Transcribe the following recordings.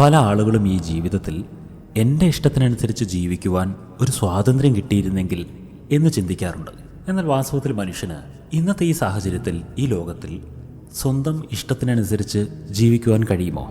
പല ആളുകളും ഈ ജീവിതത്തിൽ എന്റെ ഇഷ്ടത്തിനനുസരിച്ച് ജീവിക്കുവാൻ ഒരു സ്വാതന്ത്ര്യം കിട്ടിയിരുന്നെങ്കിൽ എന്ന് ചിന്തിക്കാറുണ്ട്. എന്നാൽ വാസ്തവത്തിൽ മനുഷ്യന് ഇന്നത്തെ ഈ സാഹചര്യത്തിൽ ഈ ലോകത്തിൽ സ്വന്തം ഇഷ്ടത്തിനനുസരിച്ച് ജീവിക്കുവാൻ കഴിയുമോ?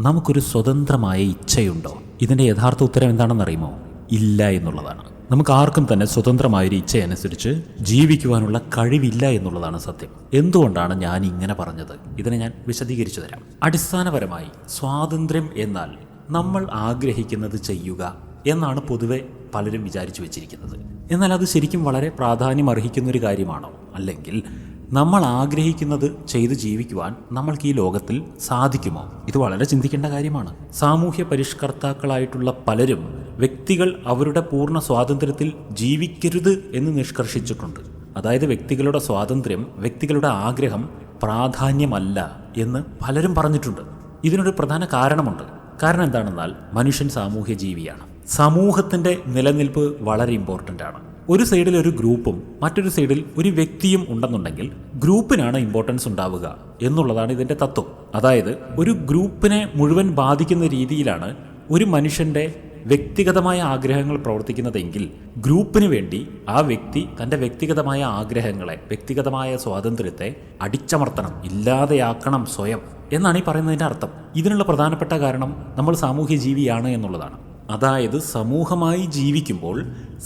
നമുക്കൊരു സ്വതന്ത്രമായ ഇച്ഛയുണ്ടോ? ഇതിന്റെ യഥാർത്ഥ ഉത്തരം എന്താണെന്നറിയുമോ? ഇല്ല എന്നുള്ളതാണ്. നമുക്ക് ആർക്കും തന്നെ സ്വതന്ത്രമായൊരു ഇച്ഛയനുസരിച്ച് ജീവിക്കുവാനുള്ള കഴിവില്ല എന്നുള്ളതാണ് സത്യം. എന്തുകൊണ്ടാണ് ഞാൻ ഇങ്ങനെ പറഞ്ഞത്? ഇതിനെ ഞാൻ വിശദീകരിച്ചു തരാം. അടിസ്ഥാനപരമായി സ്വാതന്ത്ര്യം എന്നാൽ നമ്മൾ ആഗ്രഹിക്കുന്നത് ചെയ്യുക എന്നാണ് പൊതുവെ പലരും വിചാരിച്ചു വെച്ചിരിക്കുന്നത്. എന്നാൽ അത് ശരിക്കും വളരെ പ്രാധാന്യം അർഹിക്കുന്ന ഒരു കാര്യമാണോ? അല്ലെങ്കിൽ നമ്മൾ ആഗ്രഹിക്കുന്നത് ചെയ്ത് ജീവിക്കുവാൻ നമ്മൾക്ക് ഈ ലോകത്തിൽ സാധിക്കുമോ? ഇത് വളരെ ചിന്തിക്കേണ്ട കാര്യമാണ്. സാമൂഹ്യ പരിഷ്കർത്താക്കളായിട്ടുള്ള പലരും വ്യക്തികൾ അവരുടെ പൂർണ സ്വാതന്ത്ര്യത്തിൽ ജീവിക്കരുത് എന്ന് നിഷ്കർഷിച്ചിട്ടുണ്ട്. അതായത് വ്യക്തികളുടെ സ്വാതന്ത്ര്യം വ്യക്തികളുടെ ആഗ്രഹം പ്രാധാന്യമല്ല എന്ന് പലരും പറഞ്ഞിട്ടുണ്ട്. ഇതിനൊരു പ്രധാന കാരണമുണ്ട്. കാരണം എന്താണെന്നാൽ മനുഷ്യൻ സാമൂഹ്യ ജീവിയാണ്. സമൂഹത്തിന്റെ നിലനിൽപ്പ് വളരെ ഇമ്പോർട്ടന്റ് ആണ്. ഒരു സൈഡിൽ ഒരു ഗ്രൂപ്പും മറ്റൊരു സൈഡിൽ ഒരു വ്യക്തിയും ഉണ്ടെന്നുണ്ടെങ്കിൽ ഗ്രൂപ്പിനാണ് ഇമ്പോർട്ടൻസ് ഉണ്ടാവുക എന്നുള്ളതാണ് ഇതിന്റെ തത്വം. അതായത് ഒരു ഗ്രൂപ്പിനെ മുഴുവൻ ബാധിക്കുന്ന രീതിയിലാണ് ഒരു മനുഷ്യന്റെ വ്യക്തിഗതമായ ആഗ്രഹങ്ങൾ പ്രവർത്തിക്കുന്നതെങ്കിൽ ഗ്രൂപ്പിന് വേണ്ടി ആ വ്യക്തി തന്റെ വ്യക്തിഗതമായ ആഗ്രഹങ്ങളെ വ്യക്തിഗതമായ സ്വാതന്ത്ര്യത്തെ അടിച്ചമർത്തണം ഇല്ലാതെയാക്കണം സ്വയം എന്നാണ് ഈ പറയുന്നതിന്റെ അർത്ഥം. ഇതിനുള്ള പ്രധാനപ്പെട്ട കാരണം നമ്മൾ സാമൂഹ്യ ജീവിയാണ് എന്നുള്ളതാണ്. അതായത് സമൂഹമായി ജീവിക്കുമ്പോൾ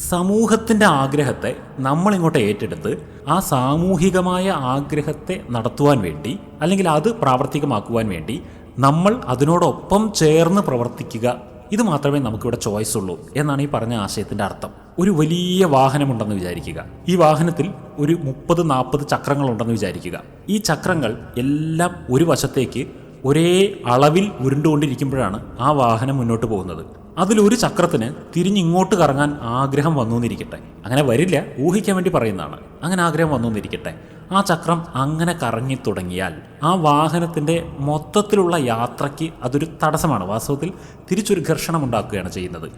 സമൂഹത്തിന്റെ ആഗ്രഹത്തെ നമ്മളിങ്ങോട്ട് ഏറ്റെടുത്ത് ആ സാമൂഹികമായ ആഗ്രഹത്തെ നടത്തുവാൻ വേണ്ടി അല്ലെങ്കിൽ അത് പ്രാവർത്തികമാക്കുവാൻ വേണ്ടി നമ്മൾ അതിനോടൊപ്പം ചേർന്ന് പ്രവർത്തിക്കുക ഇത് മാത്രമേ നമുക്കിവിടെ ചോയ്സ് ഉള്ളൂ എന്നാണ് ഈ പറഞ്ഞ ആശയത്തിന്റെ അർത്ഥം. ഒരു വലിയ വാഹനമുണ്ടെന്ന് വിചാരിക്കുക. ഈ വാഹനത്തിൽ ഒരു മുപ്പത് നാൽപ്പത് ചക്രങ്ങളുണ്ടെന്ന് വിചാരിക്കുക. ഈ ചക്രങ്ങൾ എല്ലാം ഒരു വശത്തേക്ക് ഒരേ അളവിൽ ഉരുണ്ടുകൊണ്ടിരിക്കുമ്പോഴാണ് ആ വാഹനം മുന്നോട്ട് പോകുന്നത്. അതിലൊരു ചക്രത്തിന് തിരിഞ്ഞിങ്ങോട്ട് കറങ്ങാൻ ആഗ്രഹം വന്നു എന്നിരിക്കട്ടെ. അങ്ങനെ വരില്ല ഊഹിക്കാൻ വേണ്ടി പറയുന്നതാണ്. അങ്ങനെ ആഗ്രഹം വന്നു എന്നിരിക്കട്ടെ. ആ ചക്രം അങ്ങനെ കറങ്ങി തുടങ്ങിയാൽ ആ വാഹനത്തിന്റെ മൊത്തത്തിലുള്ള യാത്രയ്ക്ക് അതൊരു തടസ്സമാണ്. വാസ്തവത്തിൽ തിരിച്ചൊരു ഘർഷണം ഉണ്ടാക്കുകയാണ് ചെയ്യുന്നത്.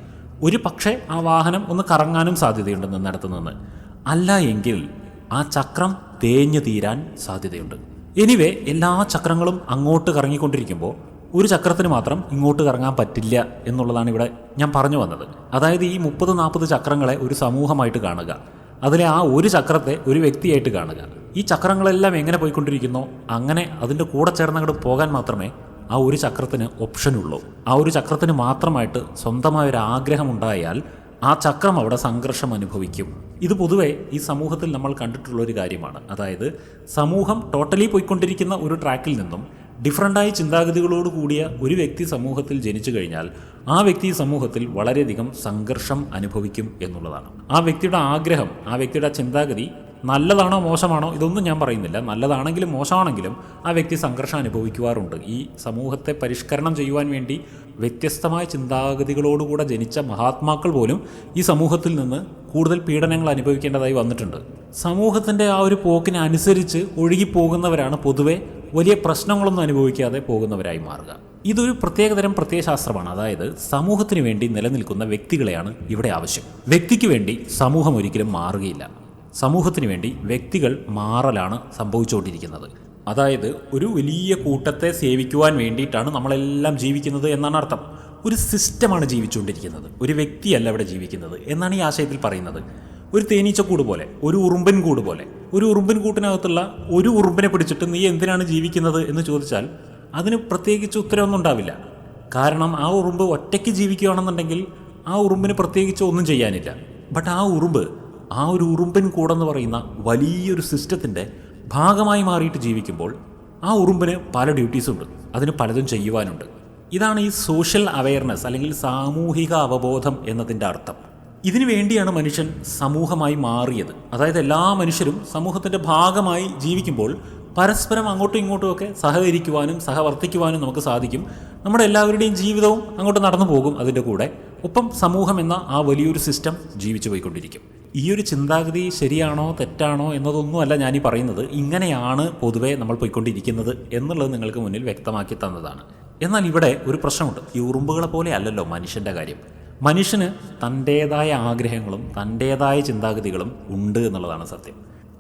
ഒരു പക്ഷേ ആ വാഹനം ഒന്ന് കറങ്ങാനും സാധ്യതയുണ്ട് നിന്നിടത്ത് നിന്ന്. അല്ല എങ്കിൽ ആ ചക്രം തേഞ്ഞു തീരാൻ സാധ്യതയുണ്ട്. എനിവേ എല്ലാ ചക്രങ്ങളും അങ്ങോട്ട് കറങ്ങിക്കൊണ്ടിരിക്കുമ്പോൾ ഒരു ചക്രത്തിന് മാത്രം ഇങ്ങോട്ട് കറങ്ങാൻ പറ്റില്ല എന്നുള്ളതാണ് ഇവിടെ ഞാൻ പറഞ്ഞു വന്നത്. അതായത് ഈ മുപ്പത് നാൽപ്പത് ചക്രങ്ങളെ ഒരു സമൂഹമായിട്ട് കാണുക. അതിലെ ആ ഒരു ചക്രത്തെ ഒരു വ്യക്തിയായിട്ട് കാണുക. ഈ ചക്രങ്ങളെല്ലാം എങ്ങനെ പോയിക്കൊണ്ടിരിക്കുന്നു? അങ്ങനെ അതിന്റെ കൂടെ ചേർന്നങ്ങോട്ട് പോകാൻ മാത്രമേ ആ ഒരു ചക്രത്തിന് ഓപ്ഷനുള്ളൂ ആ ഒരു ചക്രത്തിന് മാത്രമായിട്ട് സ്വന്തമായ ഒരു ആഗ്രഹം ഉണ്ടായാൽ ആ ചക്രം അവിടെ സംഘർഷം അനുഭവിക്കും. ഇത് പൊതുവെ ഈ സമൂഹത്തിൽ നമ്മൾ കണ്ടിട്ടുള്ള ഒരു കാര്യമാണ്. അതായത് സമൂഹം ടോട്ടലി പോയിക്കൊണ്ടിരിക്കുന്ന ഒരു ട്രാക്കിൽ നിന്നും ഡിഫറന്റായ ചിന്താഗതികളോട് കൂടിയ ഒരു വ്യക്തി സമൂഹത്തിൽ ജനിച്ചു കഴിഞ്ഞാൽ ആ വ്യക്തി സമൂഹത്തിൽ വളരെയധികം സംഘർഷം അനുഭവിക്കും എന്നുള്ളതാണ്. ആ വ്യക്തിയുടെ ആഗ്രഹം ആ വ്യക്തിയുടെ ചിന്താഗതി നല്ലതാണോ മോശമാണോ ഇതൊന്നും ഞാൻ പറയുന്നില്ല. നല്ലതാണെങ്കിലും മോശമാണെങ്കിലും ആ വ്യക്തി സംഘർഷം അനുഭവിക്കുവാറുണ്ട്. ഈ സമൂഹത്തെ പരിഷ്കരണം ചെയ്യുവാൻ വേണ്ടി വ്യത്യസ്തമായ ചിന്താഗതികളോടുകൂടെ ജനിച്ച മഹാത്മാക്കൾ പോലും ഈ സമൂഹത്തിൽ നിന്ന് കൂടുതൽ പീഡനങ്ങൾ അനുഭവിക്കേണ്ടതായി വന്നിട്ടുണ്ട്. സമൂഹത്തിന്റെ ആ ഒരു പോക്കിനനുസരിച്ച് ഒഴുകിപ്പോകുന്നവരാണ് പൊതുവെ വലിയ പ്രശ്നങ്ങളൊന്നും അനുഭവിക്കാതെ പോകുന്നവരായി മാറുക. ഇതൊരു പ്രത്യേകതരം പ്രത്യയശാസ്ത്രമാണ്. അതായത് സമൂഹത്തിന് വേണ്ടി നിലനിൽക്കുന്ന വ്യക്തികളെയാണ് ഇവിടെ ആവശ്യം. വ്യക്തിക്ക് വേണ്ടി സമൂഹം ഒരിക്കലും മാറുകയില്ല. സമൂഹത്തിന് വേണ്ടി വ്യക്തികൾ മാറലാണ് സംഭവിച്ചുകൊണ്ടിരിക്കുന്നത്. അതായത് ഒരു വലിയ കൂട്ടത്തെ സേവിക്കുവാൻ വേണ്ടിയിട്ടാണ് നമ്മളെല്ലാം ജീവിക്കുന്നത് എന്നാണ് അർത്ഥം. ഒരു സിസ്റ്റമാണ് ജീവിച്ചുകൊണ്ടിരിക്കുന്നത്. ഒരു വ്യക്തിയല്ല ഇവിടെ ജീവിക്കുന്നത് എന്നാണ് ഈ ആശയത്തിൽ പറയുന്നത്. ഒരു തേനീച്ചക്കൂട് പോലെ ഒരു ഉറുമ്പൻ കൂട് പോലെ. ഒരു ഉറുമ്പിൻ കൂട്ടിനകത്തുള്ള ഒരു ഉറുമ്പിനെ പിടിച്ചിട്ട് നീ എന്തിനാണ് ജീവിക്കുന്നത് എന്ന് ചോദിച്ചാൽ അതിന് പ്രത്യേകിച്ച് ഉത്തരവൊന്നും ഉണ്ടാവില്ല. കാരണം ആ ഉറുമ്പ് ഒറ്റയ്ക്ക് ജീവിക്കുകയാണെന്നുണ്ടെങ്കിൽ ആ ഉറുമ്പിന് പ്രത്യേകിച്ച് ഒന്നും ചെയ്യാനില്ല. ബട്ട് ആ ഉറുമ്പ് ആ ഒരു ഉറുമ്പൻ കൂടെന്ന് പറയുന്ന വലിയൊരു സിസ്റ്റത്തിന്റെ ഭാഗമായി മാറിയിട്ട് ജീവിക്കുമ്പോൾ ആ ഉറുമ്പിന് പല ഡ്യൂട്ടീസുണ്ട് അതിന് പലതും ചെയ്യുവാനുണ്ട്. ഇതാണ് ഈ സോഷ്യൽ അവയർനെസ് അല്ലെങ്കിൽ സാമൂഹിക അവബോധം എന്നതിന്റെ അർത്ഥം. ഇതിനു വേണ്ടിയാണ് മനുഷ്യൻ സമൂഹമായി മാറിയത്. അതായത് എല്ലാ മനുഷ്യരും സമൂഹത്തിന്റെ ഭാഗമായി ജീവിക്കുമ്പോൾ പരസ്പരം അങ്ങോട്ടും ഇങ്ങോട്ടും ഒക്കെ സഹകരിക്കുവാനും സഹവർത്തിക്കുവാനും നമുക്ക് സാധിക്കും. നമ്മുടെ എല്ലാവരുടെയും ജീവിതവും അങ്ങോട്ട് നടന്നു പോകും അതിന്റെ കൂടെ. ഒപ്പം സമൂഹം എന്ന ആ വലിയൊരു സിസ്റ്റം ജീവിച്ചു പോയിക്കൊണ്ടിരിക്കും. ഈ ഒരു ചിന്താഗതി ശരിയാണോ തെറ്റാണോ എന്നതൊന്നുമല്ല ഞാനീ പറയുന്നത്. ഇങ്ങനെയാണ് പൊതുവെ നമ്മൾ പോയിക്കൊണ്ടിരിക്കുന്നത് എന്നുള്ളത് നിങ്ങൾക്ക് മുന്നിൽ വ്യക്തമാക്കി തന്നതാണ്. എന്നാൽ ഇവിടെ ഒരു പ്രശ്നമുണ്ട്. ഈ ഉറുമ്പുകളെ പോലെ അല്ലല്ലോ മനുഷ്യന്റെ കാര്യം. മനുഷ്യന് തന്റേതായ ആഗ്രഹങ്ങളും തന്റേതായ ചിന്താഗതികളും ഉണ്ട് എന്നുള്ളതാണ് സത്യം.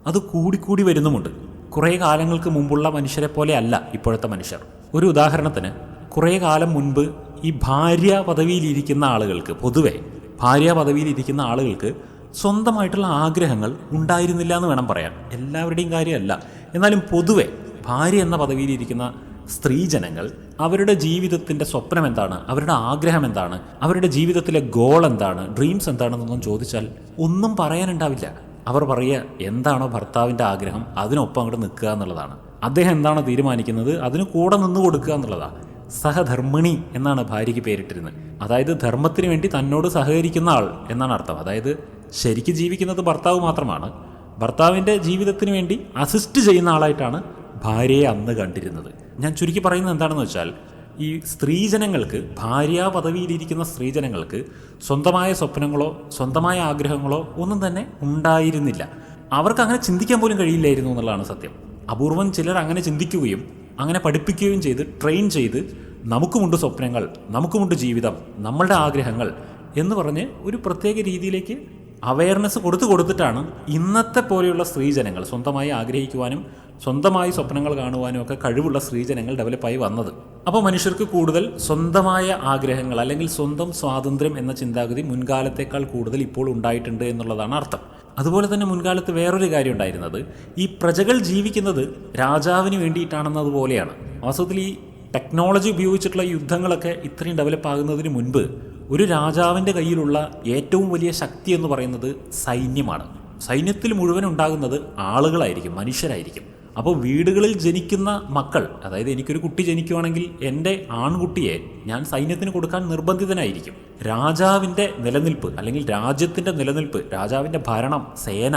അത് കൂടിക്കൂടി വരുന്നുമുണ്ട്. കുറേ കാലങ്ങൾക്ക് മുമ്പുള്ള മനുഷ്യരെ പോലെ അല്ല ഇപ്പോഴത്തെ മനുഷ്യർ. ഒരു ഉദാഹരണത്തിന് കുറേ കാലം മുൻപ് ഈ ഭാര്യ പദവിയിലിരിക്കുന്ന ആളുകൾക്ക് പൊതുവെ ഭാര്യ പദവിയിലിരിക്കുന്ന ആളുകൾക്ക് സ്വന്തമായിട്ടുള്ള ആഗ്രഹങ്ങൾ ഉണ്ടായിരുന്നില്ല എന്ന് വേണം പറയാൻ. എല്ലാവരുടെയും കാര്യമല്ല. എന്നാലും പൊതുവെ ഭാര്യ എന്ന പദവിയിലിരിക്കുന്ന സ്ത്രീജനങ്ങൾ അവരുടെ ജീവിതത്തിന്റെ സ്വപ്നം എന്താണ്? അവരുടെ ആഗ്രഹം എന്താണ്? അവരുടെ ജീവിതത്തിലെ ഗോൾ എന്താണ്? ഡ്രീംസ് എന്താണെന്നൊന്നും ചോദിച്ചാൽ ഒന്നും പറയാനുണ്ടാവില്ല. അവർ പറയുക എന്താണോ ഭർത്താവിന്റെ ആഗ്രഹം അതിനൊപ്പം അങ്ങോട്ട് നിൽക്കുക എന്നുള്ളതാണ്. അദ്ദേഹം എന്താണോ തീരുമാനിക്കുന്നത്? അതിന് കൂടെ നിന്ന് കൊടുക്കുക എന്നുള്ളതാണ് സഹധർമ്മിണി എന്നാണ് ഭാര്യയ്ക്ക് പേരിട്ടിരുന്നത്. അതായത് ധർമ്മത്തിന് വേണ്ടി തന്നോട് സഹകരിക്കുന്ന ആൾ എന്നാണ് അർത്ഥം. അതായത് ശരിക്ക് ജീവിക്കുന്നത് ഭർത്താവ് മാത്രമാണ്. ഭർത്താവിന്റെ ജീവിതത്തിന് വേണ്ടി അസിസ്റ്റ് ചെയ്യുന്ന ആളായിട്ടാണ് ഭാര്യയെ അന്ന് കണ്ടിരുന്നത്. ഞാൻ ചുരുക്കി പറയുന്നത് എന്താണെന്ന് വെച്ചാൽ ഈ സ്ത്രീജനങ്ങൾക്ക് ഭാര്യ പദവിയിലിരിക്കുന്ന സ്ത്രീജനങ്ങൾക്ക് സ്വന്തമായ സ്വപ്നങ്ങളോ സ്വന്തമായ ആഗ്രഹങ്ങളോ ഒന്നും തന്നെ ഉണ്ടായിരുന്നില്ല. അവർക്ക് അങ്ങനെ ചിന്തിക്കാൻ പോലും കഴിയില്ലായിരുന്നു എന്നുള്ളതാണ് സത്യം. അപൂർവം ചിലർ അങ്ങനെ ചിന്തിക്കുകയും അങ്ങനെ പഠിപ്പിക്കുകയും ചെയ്ത് ട്രെയിൻ ചെയ്ത് നമുക്കുമുണ്ട് സ്വപ്നങ്ങൾ നമുക്കുമുണ്ട് ജീവിതം നമ്മളുടെ ആഗ്രഹങ്ങൾ എന്ന് പറഞ്ഞ് ഒരു പ്രത്യേക രീതിയിലേക്ക് അവയർനെസ് കൊടുത്തു കൊടുത്തിട്ടാണ് ഇന്നത്തെ പോലെയുള്ള സ്ത്രീജനങ്ങൾ സ്വന്തമായി ആഗ്രഹിക്കുവാനും സ്വന്തമായി സ്വപ്നങ്ങൾ കാണുവാനും ഒക്കെ കഴിവുള്ള സ്ത്രീജനങ്ങൾ ഡെവലപ്പായി വന്നത്. അപ്പോൾ മനുഷ്യർക്ക് കൂടുതൽ സ്വന്തമായ ആഗ്രഹങ്ങൾ അല്ലെങ്കിൽ സ്വന്തം സ്വാതന്ത്ര്യം എന്ന ചിന്താഗതി മുൻകാലത്തേക്കാൾ കൂടുതൽ ഇപ്പോൾ ഉണ്ടായിട്ടുണ്ട് എന്നുള്ളതാണ് അർത്ഥം. അതുപോലെ തന്നെ മുൻകാലത്ത് വേറൊരു കാര്യം ഉണ്ടായിരുന്നത്. ഈ പ്രജകൾ ജീവിക്കുന്നത് രാജാവിന് വേണ്ടിയിട്ടാണെന്നതുപോലെയാണ് വാസ്തവത്തിൽ ഈ ടെക്നോളജി ഉപയോഗിച്ചിട്ടുള്ള യുദ്ധങ്ങളൊക്കെ ഇത്രയും ഡെവലപ്പ് ആകുന്നതിന് മുൻപ് ഒരു രാജാവിന്റെ കയ്യിലുള്ള ഏറ്റവും വലിയ ശക്തി എന്ന് പറയുന്നത് സൈന്യമാണ്. സൈന്യത്തിൽ മുഴുവൻ ഉണ്ടാകുന്നത് ആളുകളായിരിക്കും മനുഷ്യരായിരിക്കും. അപ്പോൾ വീടുകളിൽ ജനിക്കുന്ന മക്കൾ അതായത് എനിക്കൊരു കുട്ടി ജനിക്കുവാണെങ്കിൽ എന്റെ ആൺകുട്ടിയെ ഞാൻ സൈന്യത്തിന് കൊടുക്കാൻ നിർബന്ധിതനായിരിക്കും. രാജാവിന്റെ നിലനിൽപ്പ് അല്ലെങ്കിൽ രാജ്യത്തിന്റെ നിലനിൽപ്പ് രാജാവിന്റെ ഭരണം സേന